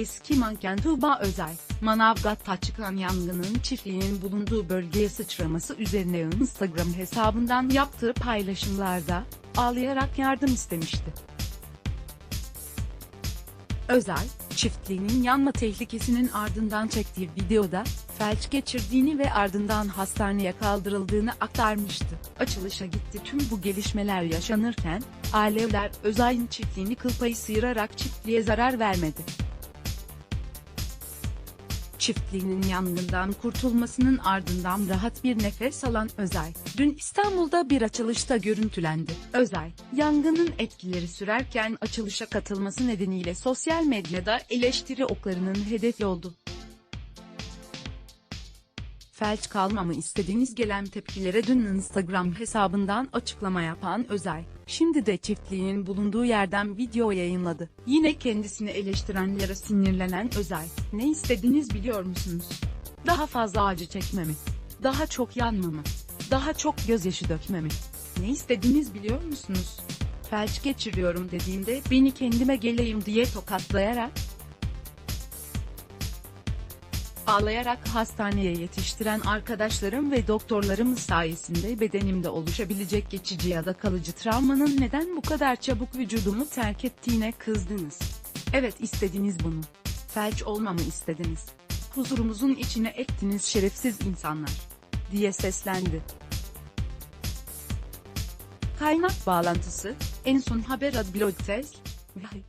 Eski manken Tuğba Özay, Manavgat'ta çıkan yangının çiftliğinin bulunduğu bölgeye sıçraması üzerine Instagram hesabından yaptığı paylaşımlarda, ağlayarak yardım istemişti. Özay, çiftliğinin yanma tehlikesinin ardından çektiği videoda, felç geçirdiğini ve ardından hastaneye kaldırıldığını aktarmıştı. Açılışa gitti tüm bu gelişmeler yaşanırken, alevler Özay'ın çiftliğini kıl payı sıyırarak çiftliğe zarar vermedi. Çiftliğinin yangından kurtulmasının ardından rahat bir nefes alan Özay, dün İstanbul'da bir açılışta görüntülendi. Özay, yangının etkileri sürerken açılışa katılması nedeniyle sosyal medyada eleştiri oklarının hedefi oldu. Felç kalmamı istediğiniz gelen tepkilere dün Instagram hesabından açıklama yapan Özay, şimdi de çiftliğinin bulunduğu yerden video yayınladı. Yine kendisini eleştirenlere sinirlenen Özay, ne istediğiniz biliyor musunuz? Daha fazla acı çekmemi, daha çok yanmamı, daha çok gözyaşı dökmemi. Ne istediğiniz biliyor musunuz? Felç geçiriyorum dediğimde beni kendime geleyim diye tokatlayarak, Ağlayarak hastaneye yetiştiren arkadaşlarım ve doktorlarımız sayesinde bedenimde oluşabilecek geçici ya da kalıcı travmanın neden bu kadar çabuk vücudumu terk ettiğine kızdınız. Evet istediniz bunu. Felç olmamı istediniz. Huzurumuzun içine ettiniz şerefsiz insanlar. Diye seslendi. Kaynak bağlantısı, en son haber ad blog tez, Vay.